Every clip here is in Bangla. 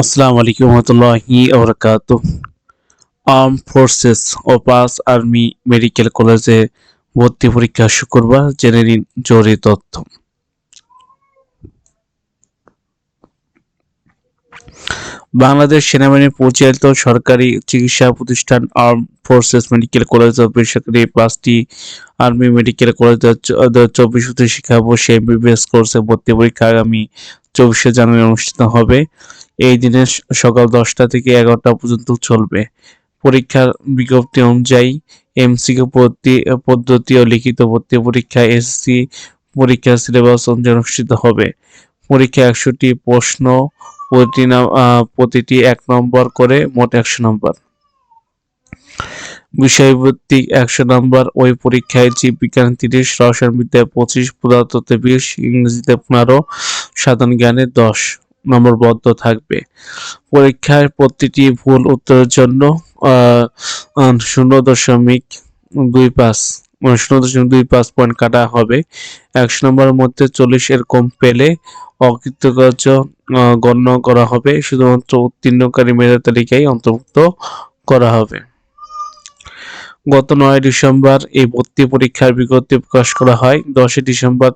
আসসালামু আলাইকুম রহমতুল্লাহি ওবরাকাতু আর্ম ফোর্সেস ও পাস আর্মি মেডিকেল কলেজে ভর্তি পরীক্ষা শুক্রবার, জেনে নিন জরুরি তথ্য। বাংলাদেশ সেনাবাহিনী পরিচালিত সরকারি চিকিৎসা প্রতিষ্ঠান আর্ম ফোর্সেস মেডিকেল কলেজ ও বেসরকারি পাঁচটি আর্মি মেডিকেল কলেজ দু হাজার চব্বিশ শিক্ষাবর্ষে এমবিবিএস কোর্সে ভর্তি পরীক্ষা আগামী চব্বিশে জানুয়ারি অনুষ্ঠিত হবে। এই দিনে সকাল দশটা থেকে এগারোটা পর্যন্ত চলবে। পরীক্ষার বিজ্ঞপ্তি অনুযায়ী এমসিকিউ পদ্ধতি ও লিখিত ভর্তি পরীক্ষা এসএসসি পরীক্ষার সিলেবাস অনুযায়ী অনুষ্ঠিত হবে। পরীক্ষা একশোটি প্রশ্ন আহ, প্রতিটি এক নম্বর করে মোট একশো নম্বর। বিষয়ভিত্তিক একশো নম্বর ওই পরীক্ষায় জীববিজ্ঞান তিরিশ রসায়নবিদ্যায় পঁচিশ পদার্থতে বিশ ইংরেজিতে পনেরো সাধারণ জ্ঞানে দশ। নম্বর বদ্ধ থাকবে। পরীক্ষার প্রতিটি ভুল উত্তরের জন্য শূন্য দশমিক দুই পাঁচ মানে শূন্য দশমিক দুই পাঁচ পয়েন্ট কাটা হবে। একশো নম্বরের মধ্যে চল্লিশ এর কম পেলে অকৃতকার্য গণ্য করা হবে। শুধুমাত্র উত্তীর্ণকারী মেধা তালিকায় অন্তর্ভুক্ত করা হবে। গত নয় ডিসেম্বর এই ভর্তি পরীক্ষার বিজ্ঞপ্তি প্রকাশ করা হয়। দশই ডিসেম্বর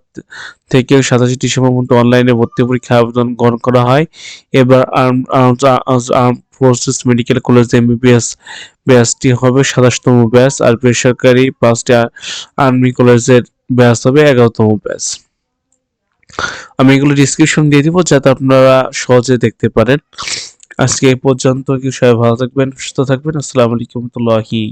থেকে সাতাশে ডিসেম্বর পর্যন্ত অনলাইনে ভর্তি পরীক্ষা আবেদন গ্রহণ করা হয়। এবার arm forces medical college MBBS ব্যাচটি হবে সাতাশতম ব্যাচ আর বেসরকারি পাঁচটি আর্মি কলেজের ব্যাচ হবে এগারোতম ব্যাচ। আমি এগুলো ডিসক্রিপশন দিয়ে দিব যাতে আপনারা সহজে দেখতে পারেন। আজকে এই পর্যন্ত কি সবাই ভালো থাকবেন সুস্থ থাকবেন। আসসালামু আলাইকুম রহমতুল্লাহি